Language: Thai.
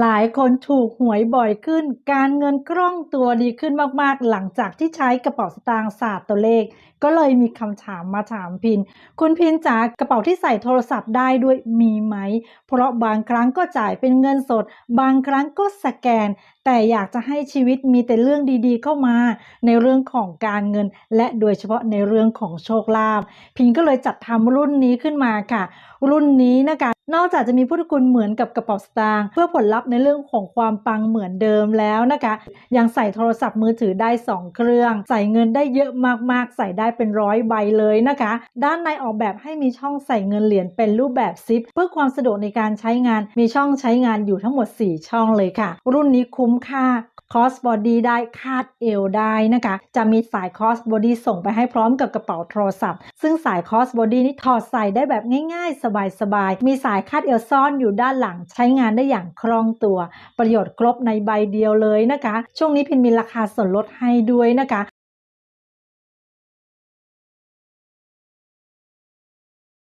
หลายคนถูกหวยบ่อยขึ้น การเงินคล่องตัวดีขึ้นมากๆ หลังจากที่ใช้กระเป๋าสตางค์ศาสตร์ตัวเลข ก็เลยมีคำถามมาถามพิน คุณพินจ๋ากระเป๋าที่ใส่โทรศัพท์ได้ด้วยมีไหม เพราะบางครั้งก็จ่ายเป็นเงินสด บางครั้งก็สแกนแต่อยากจะให้ชีวิตมีแต่เรื่องดีๆ เข้ามาในเรื่องของการเงิน และโดยเฉพาะในเรื่องของโชคลาภพินก็เลยจัดทำรุ่นนี้ขึ้นมาค่ะ รุ่นนี้นะคะนอกจากจะมีพุทธคุณเหมือนกับกระเป๋าสตางค์เพื่อผลลัพธ์ในเรื่องของความปังเหมือนเดิมแล้วนะคะ ยังใส่โทรศัพท์มือถือได้ 2 เครื่อง ใส่เงินได้เยอะมากๆ ใส่ได้เป็นร้อยใบเลยนะคะ ด้านในออกแบบให้มีช่องใส่เงินเหรียญเป็นรูปแบบซิป เพื่อความสะดวกในการใช้งานมีช่องใช้งานอยู่ทั้งหมด 4 ช่องเลยค่ะ รุ่นนี้คุ้มมค่าคอสบอดี้ได้คาดเอวได้นะคะ จะมีสายคอสบอดี้ส่งไปให้พร้อมกับกระเป๋าโทรศัพท์ ซึ่งสายคอสบอดี้นี้ถอดใส่ได้แบบง่ายๆ สบายๆ มีสายคาดเอวซ่อนอยู่ด้านหลัง ใช้งานได้อย่างคล่องตัว ประโยชน์ครบในใบเดียวเลยนะคะ ช่วงนี้พินมีราคาส่วนลดให้ด้วยนะคะ